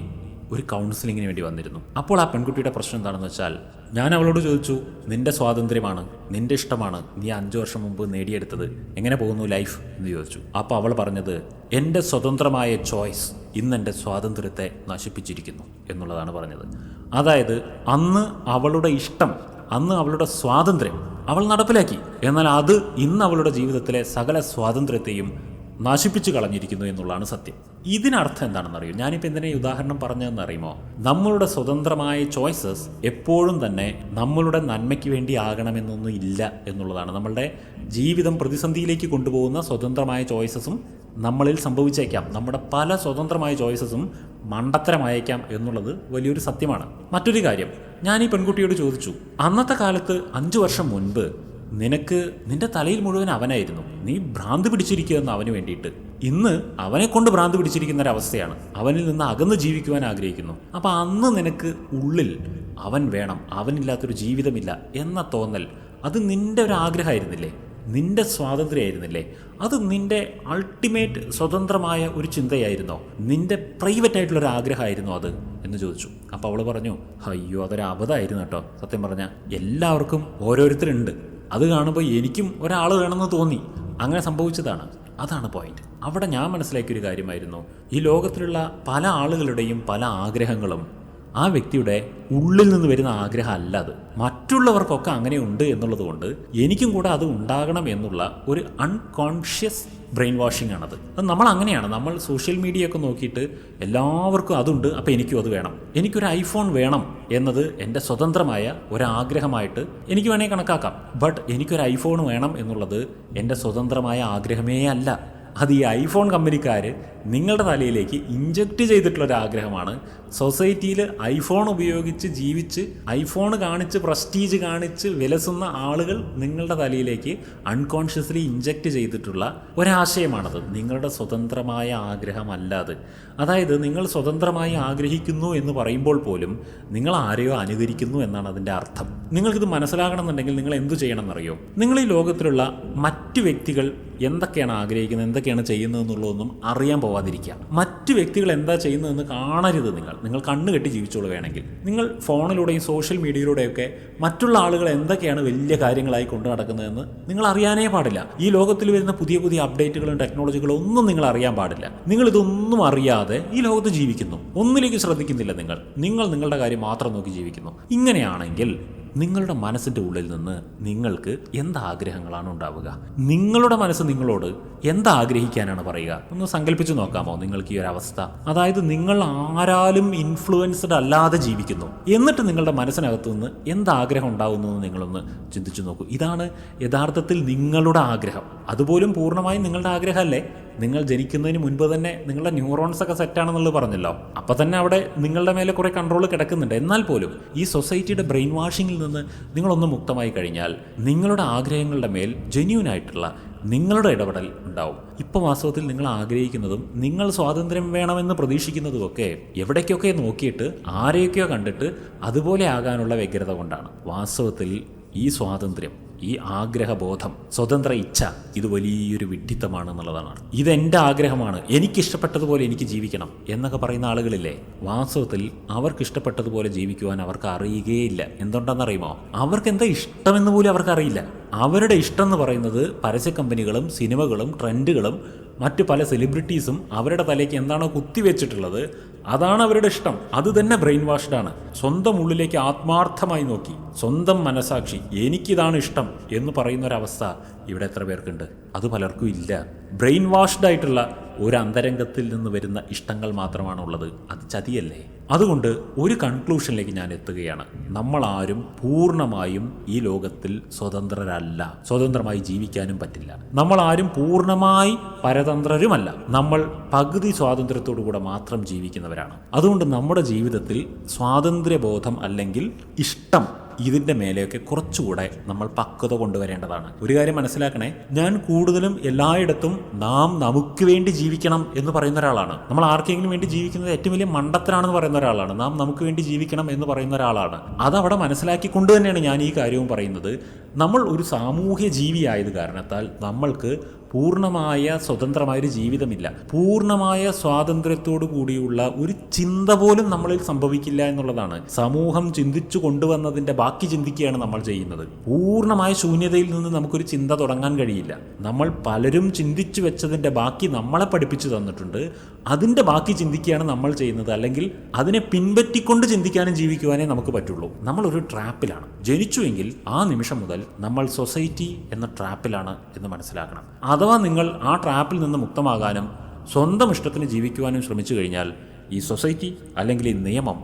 ഒരു കൗൺസിലിങ്ങിന് വേണ്ടി വന്നിരുന്നു. അപ്പോൾ ആ പെൺകുട്ടിയുടെ പ്രശ്നം എന്താണെന്ന് വെച്ചാൽ ഞാൻ അവളോട് ചോദിച്ചു നിന്റെ സ്വാതന്ത്ര്യമാണ് നിന്റെ ഇഷ്ടമാണ് നീ അഞ്ചു വർഷം മുമ്പ് നേടിയെടുത്തത് എങ്ങനെ പോകുന്നു ലൈഫ്? എന്ന് ചോദിച്ചു. അപ്പോൾ അവൾ പറഞ്ഞത് എന്റെ സ്വതന്ത്രമായ ചോയ്സ് ഇന്ന് എന്റെ സ്വാതന്ത്ര്യത്തെ നശിപ്പിച്ചിരിക്കുന്നു എന്നുള്ളതാണ് പറഞ്ഞത്. അതായത് അന്ന് അവളുടെ ഇഷ്ടം അന്ന് അവളുടെ സ്വാതന്ത്ര്യം അവൾ നടപ്പിലാക്കി. എന്നാൽ അത് ഇന്ന് അവളുടെ ജീവിതത്തിലെ സകല സ്വാതന്ത്ര്യത്തെയും നശിപ്പിച്ചു കളഞ്ഞിരിക്കുന്നു എന്നുള്ളതാണ് സത്യം. ഇതിനർത്ഥം എന്താണെന്നറിയോ? ഞാനിപ്പോൾ എന്തിനാ ഉദാഹരണം പറഞ്ഞതെന്ന് അറിയുമോ നമ്മളുടെ സ്വതന്ത്രമായ ചോയ്സസ് എപ്പോഴും തന്നെ നമ്മളുടെ നന്മയ്ക്ക് വേണ്ടി ആകണമെന്നൊന്നും ഇല്ല എന്നുള്ളതാണ്. നമ്മളുടെ ജീവിതം പ്രതിസന്ധിയിലേക്ക് കൊണ്ടുപോകുന്ന സ്വതന്ത്രമായ ചോയ്സസും നമ്മളിൽ സംഭവിച്ചേക്കാം. നമ്മുടെ പല സ്വതന്ത്രമായ ചോയ്സസും മണ്ടത്തരമായേക്കാം എന്നുള്ളത് വലിയൊരു സത്യമാണ്. മറ്റൊരു കാര്യം ഞാൻ ഈ പെൺകുട്ടിയോട് ചോദിച്ചു അന്നത്തെ കാലത്ത് അഞ്ചു വർഷം മുൻപ് നിനക്ക് നിന്റെ തലയിൽ മുഴുവൻ അവനായിരുന്നു. നീ ഭ്രാന്ത് പിടിച്ചിരിക്കുകയെന്ന് അവന് വേണ്ടിയിട്ട്. ഇന്ന് അവനെ കൊണ്ട് ഭ്രാന്ത് പിടിച്ചിരിക്കുന്ന ഒരവസ്ഥയാണ് അവനിൽ നിന്ന് അകന്ന് ജീവിക്കുവാൻ ആഗ്രഹിക്കുന്നു. അപ്പം അന്ന് നിനക്ക് ഉള്ളിൽ അവൻ വേണം. അവനില്ലാത്തൊരു ജീവിതമില്ല എന്ന തോന്നൽ. അത് നിന്റെ ഒരു ആഗ്രഹമായിരുന്നില്ലേ നിന്റെ സ്വാതന്ത്ര്യമായിരുന്നില്ലേ അത് നിന്റെ അൾട്ടിമേറ്റ് സ്വതന്ത്രമായ ഒരു ചിന്തയായിരുന്നോ? നിന്റെ പ്രൈവറ്റ് ആയിട്ടുള്ള ഒരു ആഗ്രഹമായിരുന്നോ അത്? എന്ന് ചോദിച്ചു. അപ്പോൾ അവൾ പറഞ്ഞു അയ്യോ അതൊരു അബദ്ധമായിരുന്നു കേട്ടോ. സത്യം പറഞ്ഞാൽ എല്ലാവർക്കും ഓരോരുത്തരുണ്ട്. അത് കാണുമ്പോൾ എനിക്കും ഒരാൾ വേണമെന്ന് തോന്നി. അങ്ങനെ സംഭവിച്ചതാണ്. അതാണ് പോയിന്റ് അവിടെ ഞാൻ മനസ്സിലാക്കിയൊരു കാര്യമായിരുന്നു. ഈ ലോകത്തിലുള്ള പല ആളുകളുടെയും പല ആഗ്രഹങ്ങളും ആ വ്യക്തിയുടെ ഉള്ളിൽ നിന്ന് വരുന്ന ആഗ്രഹം അല്ല അത്. മറ്റുള്ളവർക്കൊക്കെ അങ്ങനെ ഉണ്ട് എന്നുള്ളത് കൊണ്ട് എനിക്കും കൂടെ അത് ഉണ്ടാകണം എന്നുള്ള ഒരു അൺകോൺഷ്യസ് ബ്രെയിൻ വാഷിംഗ് ആണത് അത് നമ്മൾ അങ്ങനെയാണ് നമ്മൾ സോഷ്യൽ മീഡിയ ഒക്കെ നോക്കിയിട്ട് എല്ലാവർക്കും അതുണ്ട് അപ്പോൾ എനിക്കും അത് വേണം. എനിക്കൊരു ഐഫോൺ വേണം എന്നത് എന്റെ സ്വതന്ത്രമായ ഒരാഗ്രഹമായിട്ട് എനിക്ക് വേണേൽ കണക്കാക്കാം. ബട്ട് എനിക്കൊരു ഐഫോൺ വേണം എന്നുള്ളത് എന്റെ സ്വതന്ത്രമായ ആഗ്രഹമേ അല്ല. അത് ഈ ഐഫോൺ കമ്പനിക്കാർ നിങ്ങളുടെ തലയിലേക്ക് ഇഞ്ചക്റ്റ് ചെയ്തിട്ടുള്ള ഒരു ആഗ്രഹമാണ് സൊസൈറ്റിയിൽ ഐഫോൺ ഉപയോഗിച്ച് ജീവിച്ച് ഐഫോൺ കാണിച്ച് പ്രസ്റ്റീജ് കാണിച്ച് വിലസുന്ന ആളുകൾ നിങ്ങളുടെ തലയിലേക്ക് അൺകോൺഷ്യസ്ലി ഇഞ്ചക്റ്റ് ചെയ്തിട്ടുള്ള ഒരാശയമാണത്. നിങ്ങളുടെ സ്വതന്ത്രമായ ആഗ്രഹമല്ല അത്. അതായത് നിങ്ങൾ സ്വതന്ത്രമായി ആഗ്രഹിക്കുന്നു എന്ന് പറയുമ്പോൾ പോലും നിങ്ങൾ ആരെയോ അനുകരിക്കുന്നു എന്നാണ് അതിന്റെ അർത്ഥം. നിങ്ങൾക്കിത് മനസ്സിലാകണമെന്നുണ്ടെങ്കിൽ നിങ്ങൾ എന്തു ചെയ്യണമെന്നറിയോ? നിങ്ങൾ ഈ ലോകത്തിലുള്ള മറ്റ് വ്യക്തികൾ എന്തൊക്കെയാണ് ആഗ്രഹിക്കുന്നത് എന്തൊക്കെയാണ് ചെയ്യുന്നത് എന്നുള്ളതൊന്നും അറിയാൻ പോവാതിരിക്കുക. മറ്റു വ്യക്തികൾ എന്താ ചെയ്യുന്നതെന്ന് കാണരുത് നിങ്ങൾ. നിങ്ങൾ കണ്ണുകെട്ടി ജീവിച്ചോളൂ വേണമെങ്കിൽ. നിങ്ങൾ ഫോണിലൂടെയും സോഷ്യൽ മീഡിയയിലൂടെയൊക്കെ മറ്റുള്ള ആളുകൾ എന്തൊക്കെയാണ് വലിയ കാര്യങ്ങളായി കൊണ്ടു നടക്കുന്നതെന്ന് നിങ്ങൾ അറിയാനേ പാടില്ല. ഈ ലോകത്തിൽ വരുന്ന പുതിയ പുതിയ അപ്ഡേറ്റുകളും ടെക്നോളജികളും ഒന്നും നിങ്ങൾ അറിയാൻ പാടില്ല. നിങ്ങൾ ഇതൊന്നും അറിയാതെ ഈ ലോകത്ത് ജീവിക്കുന്നു. ഒന്നിലേക്ക് ശ്രദ്ധിക്കുന്നില്ല നിങ്ങൾ. നിങ്ങൾ നിങ്ങളുടെ കാര്യം മാത്രം നോക്കി ജീവിക്കുന്നു. ഇങ്ങനെയാണെങ്കിൽ നിങ്ങളുടെ മനസ്സിന്റെ ഉള്ളിൽ നിന്ന് നിങ്ങൾക്ക് എന്ത് ആഗ്രഹങ്ങളാണ് ഉണ്ടാവുക? നിങ്ങളുടെ മനസ്സ് നിങ്ങളോട് എന്താഗ്രഹിക്കാനാണ് പറയുക? ഒന്ന് സങ്കല്പിച്ച് നോക്കാമോ നിങ്ങൾക്ക് ഈ ഒരു അവസ്ഥ? അതായത് നിങ്ങൾ ആരാലും ഇൻഫ്ലുവൻസ്ഡ് അല്ലാതെ ജീവിക്കുന്നു. എന്നിട്ട് നിങ്ങളുടെ മനസ്സിനകത്തു നിന്ന് എന്താഗ്രഹം ഉണ്ടാകുന്നു എന്ന് നിങ്ങളൊന്ന് ചിന്തിച്ചു നോക്കൂ. ഇതാണ് യഥാർത്ഥത്തിൽ നിങ്ങളുടെ ആഗ്രഹം. അതുപോലും പൂർണമായും നിങ്ങളുടെ ആഗ്രഹമല്ലേ? നിങ്ങൾ ജനിക്കുന്നതിന് മുൻപ് തന്നെ നിങ്ങളുടെ ന്യൂറോൺസ് ഒക്കെ സെറ്റാണെന്നുള്ളത് പറഞ്ഞല്ലോ. അപ്പം തന്നെ അവിടെ നിങ്ങളുടെ മേലെ കുറേ കൺട്രോൾ കിടക്കുന്നുണ്ട്. എന്നാൽ പോലും ഈ സൊസൈറ്റിയുടെ ബ്രെയിൻ വാഷിങ്ങിൽ നിന്ന് നിങ്ങളൊന്ന് മുക്തമായി കഴിഞ്ഞാൽ നിങ്ങളുടെ ആഗ്രഹങ്ങളുടെ മേൽ ജെന്യൂൻ ആയിട്ടുള്ള നിങ്ങളുടെ ഇടപെടൽ ഉണ്ടാവും. ഇപ്പം വാസ്തവത്തിൽ നിങ്ങൾ ആഗ്രഹിക്കുന്നതും നിങ്ങൾ സ്വാതന്ത്ര്യം വേണമെന്ന് പ്രതീക്ഷിക്കുന്നതുമൊക്കെ എവിടേക്കൊക്കെ നോക്കിയിട്ട് ആരെയൊക്കെയോ കണ്ടിട്ട് അതുപോലെ ആകാനുള്ള വ്യഗ്രത കൊണ്ടാണ്. വാസ്തവത്തിൽ ഈ സ്വാതന്ത്ര്യം ഈ ആഗ്രഹബോധം സ്വതന്ത്ര ഇച്ഛ ഇത് വലിയൊരു വിഡ്ഢിത്തമാണ് എന്നുള്ളതാണ്. ഇതെന്റെ ആഗ്രഹമാണ്. എനിക്കിഷ്ടപ്പെട്ടതുപോലെ എനിക്ക് ജീവിക്കണം എന്നൊക്കെ പറയുന്ന ആളുകളില്ലേ വാസ്തവത്തിൽ അവർക്ക് ഇഷ്ടപ്പെട്ടതുപോലെ ജീവിക്കുവാൻ അവർക്ക് അറിയുകയില്ല. എന്തുകൊണ്ടാണെന്നറിയുമോ അവർക്ക് എന്താ ഇഷ്ടമെന്ന് പോലും അവർക്കറിയില്ല. അവരുടെ ഇഷ്ടം എന്ന് പറയുന്നത് പരസ്യ കമ്പനികളും സിനിമകളും ട്രെൻഡുകളും മറ്റു പല സെലിബ്രിറ്റീസും അവരുടെ തലയ്ക്ക് എന്താണോ കുത്തിവെച്ചിട്ടുള്ളത് അതാണ് അവരുടെ ഇഷ്ടം. അത് തന്നെ ബ്രെയിൻ വാഷ്ഡാണ് സ്വന്തം ഉള്ളിലേക്ക് ആത്മാർത്ഥമായി നോക്കി. സ്വന്തം മനസാക്ഷി. എനിക്കിതാണ് ഇഷ്ടം എന്ന് പറയുന്ന ഒരവസ്ഥ ഇവിടെ എത്ര പേർക്കുണ്ട്? അത് പലർക്കും ഇല്ല. ബ്രെയിൻ വാഷ്ഡ് ആയിട്ടുള്ള ഒരു അന്തരംഗത്തിൽ നിന്ന് വരുന്ന ഇഷ്ടങ്ങൾ മാത്രമാണ് ഉള്ളത് അത് ചതിയല്ലേ? അതുകൊണ്ട് ഒരു കൺക്ലൂഷനിലേക്ക് ഞാൻ എത്തുകയാണ്. നമ്മൾ ആരും പൂർണമായും ഈ ലോകത്തിൽ സ്വതന്ത്രരല്ല. സ്വതന്ത്രമായി ജീവിക്കാനും പറ്റില്ല. നമ്മൾ ആരും പൂർണമായി പരതന്ത്രരുമല്ല. നമ്മൾ പകുതി സ്വാതന്ത്ര്യത്തോടു കൂടെ മാത്രം ജീവിക്കുന്നവരാണ്. അതുകൊണ്ട് നമ്മുടെ ജീവിതത്തിൽ സ്വാതന്ത്ര്യബോധം അല്ലെങ്കിൽ ഇഷ്ടം ഇതിന്റെ മേലെയൊക്കെ കുറച്ചുകൂടെ നമ്മൾ പക്വത കൊണ്ടുവരേണ്ടതാണ്. ഒരു കാര്യം മനസ്സിലാക്കണേ ഞാൻ കൂടുതലും എല്ലായിടത്തും നാം നമുക്ക് വേണ്ടി ജീവിക്കണം എന്ന് പറയുന്ന ഒരാളാണ്. നമ്മൾ ആർക്കെങ്കിലും വേണ്ടി ജീവിക്കുന്നത് ഏറ്റവും വലിയ മണ്ടത്തരാണെന്ന് പറയുന്ന ഒരാളാണ്. നാം നമുക്ക് വേണ്ടി ജീവിക്കണം എന്ന് പറയുന്ന ഒരാളാണ്. അതവിടെ മനസ്സിലാക്കിക്കൊണ്ട് തന്നെയാണ് ഞാൻ ഈ കാര്യവും പറയുന്നത്. നമ്മൾ ഒരു സാമൂഹ്യ ജീവിയായത് കാരണത്താൽ നമ്മൾക്ക് പൂർണമായ സ്വതന്ത്രമായൊരു ജീവിതമില്ല. പൂർണമായ സ്വാതന്ത്ര്യത്തോടു കൂടിയുള്ള ഒരു ചിന്ത പോലും നമ്മളിൽ സംഭവിക്കില്ല എന്നുള്ളതാണ്. സമൂഹം ചിന്തിച്ചു കൊണ്ടുവന്നതിന്റെ ബാക്കി ചിന്തിക്കുകയാണ് നമ്മൾ ചെയ്യുന്നത്. പൂർണമായ ശൂന്യതയിൽ നിന്ന് നമുക്കൊരു ചിന്ത തുടങ്ങാൻ കഴിയില്ല. നമ്മൾ പലരും ചിന്തിച്ചു വെച്ചതിന്റെ ബാക്കി നമ്മളെ പഠിപ്പിച്ചു തന്നിട്ടുണ്ട്. അതിന്റെ ബാക്കി ചിന്തിക്കുകയാണ് നമ്മൾ ചെയ്യുന്നത്. അല്ലെങ്കിൽ അതിനെ പിൻപറ്റിക്കൊണ്ട് ചിന്തിക്കാനും ജീവിക്കുവാനേ നമുക്ക് പറ്റുള്ളൂ. നമ്മൾ ഒരു ട്രാപ്പിലാണ്. ജനിച്ചുവെങ്കിൽ ആ നിമിഷം മുതൽ നമ്മൾ സൊസൈറ്റി എന്ന ട്രാപ്പിലാണ് എന്ന് മനസ്സിലാക്കണം. അഥവാ നിങ്ങൾ ആ ട്രാപ്പിൽ നിന്ന് മുക്തമാകാനും സ്വന്തം ഇഷ്ടത്തിന് ജീവിക്കുവാനും ശ്രമിച്ചു കഴിഞ്ഞാൽ ഈ സൊസൈറ്റി അല്ലെങ്കിൽ ഈ നിയമം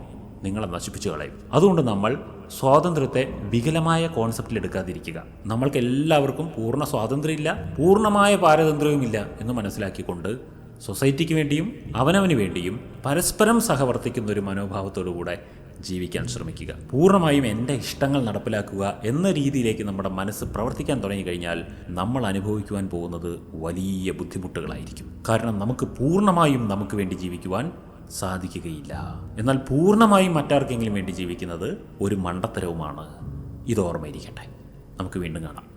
നിങ്ങളെ നശിപ്പിച്ചു കളയും. അതുകൊണ്ട് നമ്മൾ സ്വാതന്ത്ര്യത്തെ വികലമായ കോൺസെപ്റ്റിൽ എടുക്കാതിരിക്കുക. നമ്മൾക്ക് എല്ലാവർക്കും പൂർണ സ്വാതന്ത്ര്യമില്ല പൂർണമായ പാരതന്ത്ര്യവുമില്ല എന്ന് മനസ്സിലാക്കിക്കൊണ്ട് സൊസൈറ്റിക്ക് വേണ്ടിയും അവനവന് വേണ്ടിയും പരസ്പരം സഹവർത്തിക്കുന്ന ഒരു മനോഭാവത്തോടുകൂടെ ജീവിക്കാൻ ശ്രമിക്കുക. പൂർണമായും എന്റെ ഇഷ്ടങ്ങൾ നടപ്പിലാക്കുക എന്ന രീതിയിലേക്ക് നമ്മുടെ മനസ്സ് പ്രവർത്തിക്കാൻ തുടങ്ങിക്കഴിഞ്ഞാൽ നമ്മൾ അനുഭവിക്കുവാൻ പോകുന്നത് വലിയ ബുദ്ധിമുട്ടുകളായിരിക്കും. കാരണം നമുക്ക് പൂർണമായും നമുക്ക് വേണ്ടി ജീവിക്കുവാൻ സാധിക്കുകയില്ല. എന്നാൽ പൂർണമായും മറ്റാർക്കെങ്കിലും വേണ്ടി ജീവിക്കുന്നത് ഒരു മണ്ടത്തരവുമാണ്. ഇത് ഓർമ്മയിരിക്കട്ടെ നമുക്ക് വീണ്ടും കാണാം.